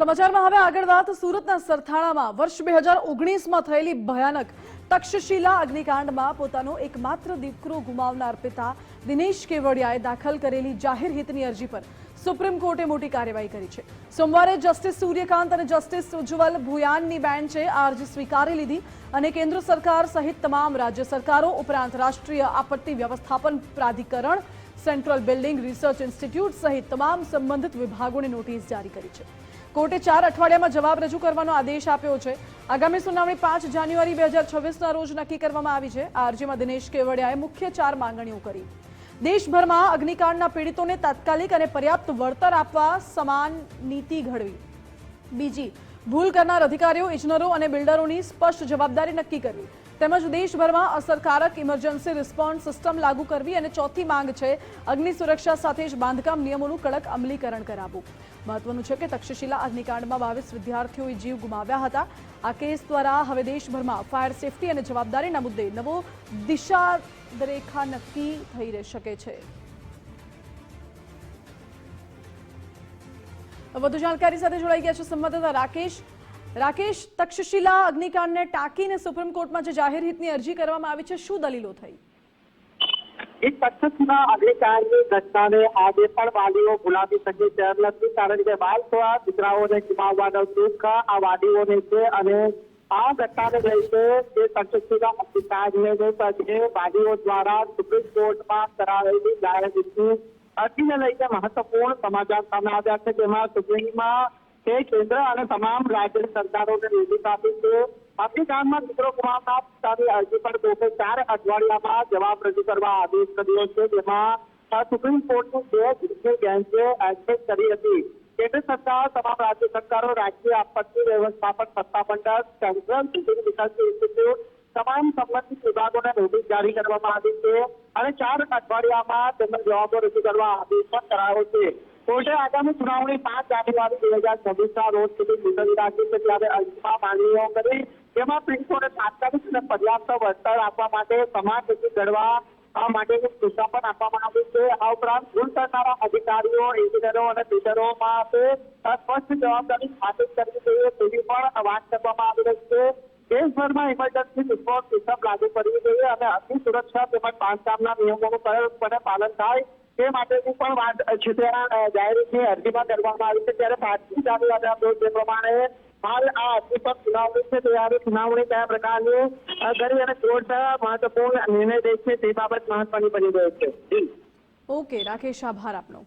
સમાચારમાં હવે આગળ વાત સુરતના સરથાણામાં. વર્ષ બે હજાર થયેલી ભયાનક તક્ષશિલા અગ્નિકાંડમાં પોતાનો એકમાત્ર દીકરો ગુમાવનાર પિતા દિનેશ કેવડિયાએ દાખલ કરેલી જાહેર હિતની અરજી પર સુપ્રીમ કોર્ટે મોટી કાર્યવાહી કરી છે. સોમવારે જસ્ટિસ સૂર્યકાંત અને જસ્ટિસ ઉજ્જવલ ભુયાનની બેન્ચે આ અરજી સ્વીકારી લીધી અને કેન્દ્ર સરકાર સહિત તમામ રાજ્ય સરકારો ઉપરાંત રાષ્ટ્રીય આપત્તિ વ્યવસ્થાપન પ્રાધિકરણ સેન્ટ્રલ બિલ્ડિંગ રિસર્ચ ઇન્સ્ટિટ્યૂટ સહિત તમામ સંબંધિત વિભાગોને નોટિસ જારી કરી છે. કોર્ટે ચાર અઠવાડિયામાં જવાબ રજૂ કરવાનો આદેશ આપ્યો છે. આગામી સુનાવણી પાંચ જાન્યુઆરી બે હજાર છવ્વીસના રોજ નક્કી કરવામાં આવી છે. આ અરજીમાં દિનેશ કેવડિયાએ મુખ્ય ચાર માંગણીઓ કરી. દેશભરમાં અગ્નિકાંડના પીડિતોને તાત્કાલિક અને પર્યાપ્ત વળતર આપવા સમાન નીતિ ઘડવી. બીજી, ભૂલ કરનાર અધિકારીઓ, ઇજનરો અને બિલ્ડરોની સ્પષ્ટ જવાબદારી નક્કી કરવી. તેમજ દેશભરમાં અસરકારક ઇમરજન્સી રિસ્પોન્સ સિસ્ટમ લાગુ કરવી અને ચોથી માંગ છે અગ્નિ સુરક્ષા સાથે જ બાંધકામ નિયમોનું કડક અમલીકરણ કરાવવું. મહત્વનું છે કે તક્ષશિલા અગ્નિકાંડમાં બાવીસ વિદ્યાર્થીઓએ જીવ ગુમાવ્યા હતા. આ કેસ દ્વારા હવે દેશભરમાં ફાયર સેફટી અને જવાબદારીના મુદ્દે નવો દિશા રેખા નક્કી થઈ રહી શકે છે. વધુ જાણકારી સાથે જોડાઈ ગયા છે સંવાદદાતા રાકેશ. રાકેશ તક્ષશિલા અગ્નિકાંડને ટાંકીને સુપ્રીમ કોર્ટમાં જે જાહેર હિતની અરજી કરવામાં આવી છે, શું દલીલો થઈ? એક વાલીઓ ભૂલાવી કારણ કે બાર થોડા દીકરાઓને ગુમાવવાનો દુઃખ, આ વાલીઓને છે આ દ્વારા સુપ્રીમ કોર્ટમાં કરાવેલી જાહેર હિતની અરજીને લઈને મહત્વપૂર્ણ સમાચાર સામે આવ્યા છે, જેમાં સુપ્રીમમાં તે કેન્દ્ર અને તમામ રાજ્ય સરકારોને નોટિસ આપી છે. પાકિસ્તાનમાં મિત્રો ગુમાવનાર સામે અરજી પર કોર્ટે ચાર અઠવાડિયામાં જવાબ રજૂ કરવા આદેશ કર્યો છે. જેમાં સુપ્રીમ કોર્ટની બે જુડિશિયલ બેન્ચે એડમિટ કરી હતી. કેન્દ્ર સરકાર, તમામ રાજ્ય સરકારો, રાજ્ય આપત્તિ વ્યવસ્થાપન સત્તામંડળ સેન્ટ્રલ બિલ્ડિંગ વિકાસ ઇન્સ્ટિટ્યૂટ તમામ સંબંધિત વિભાગોને નોટિસ જારી કરવામાં આવી છે. અને ચાર અઠવાડિયામાં તેમના જવાબો રજૂ કરવા આદેશ પણ કરાયો છે. કોર્ટે આગામી સુનાવણી પાંચ જાન્યુઆરી બે હજાર છવ્વીસના રોજ સુધી મુલતવી રાખી છે ત્યારે અરજીમાં માંગણીઓ કરી જેમાં પીડિતોને તાત્કાલિક અને પર્યાપ્ત વળતર આપવા માટે સમાજ નીતિ ઘડવા આ માટેની સૂચના પણ આપવામાં આવી છે. આ ઉપરાંત ભૂલ કરનારા અધિકારીઓ, એન્જિનિયરો અને બિલ્ડરોમાં સ્પષ્ટ જવાબદારી સ્થાપિત કરવી જોઈએ તેવી પણ વાત કરવામાં આવી રહી છે. દેશભરમાં ઇમરજન્સી રિસ્પોન્સ સિસ્ટમ લાગુ કરવી જોઈએ અને અગ્નિ સુરક્ષા તેમજ બાંધકામના નિયમોનું કડકપણે પાલન થાય તે માટેની પણ વાત છે ત્યાં જાહેરની અરજીમાં કરવામાં આવી છે. ત્યારે પાંચમી જાન્યુઆરીના રોજ જે પ્રમાણે હાલ આ અરજી પર સુનાવણી છે ત્યારે સુનાવણી કયા પ્રકારની કરી અને કોર્ટ મહત્વપૂર્ણ નિર્ણય લે છે તે બાબત મહત્વની બની ગઈ છે. ઓકે, રાકેશ, આભાર આપનો.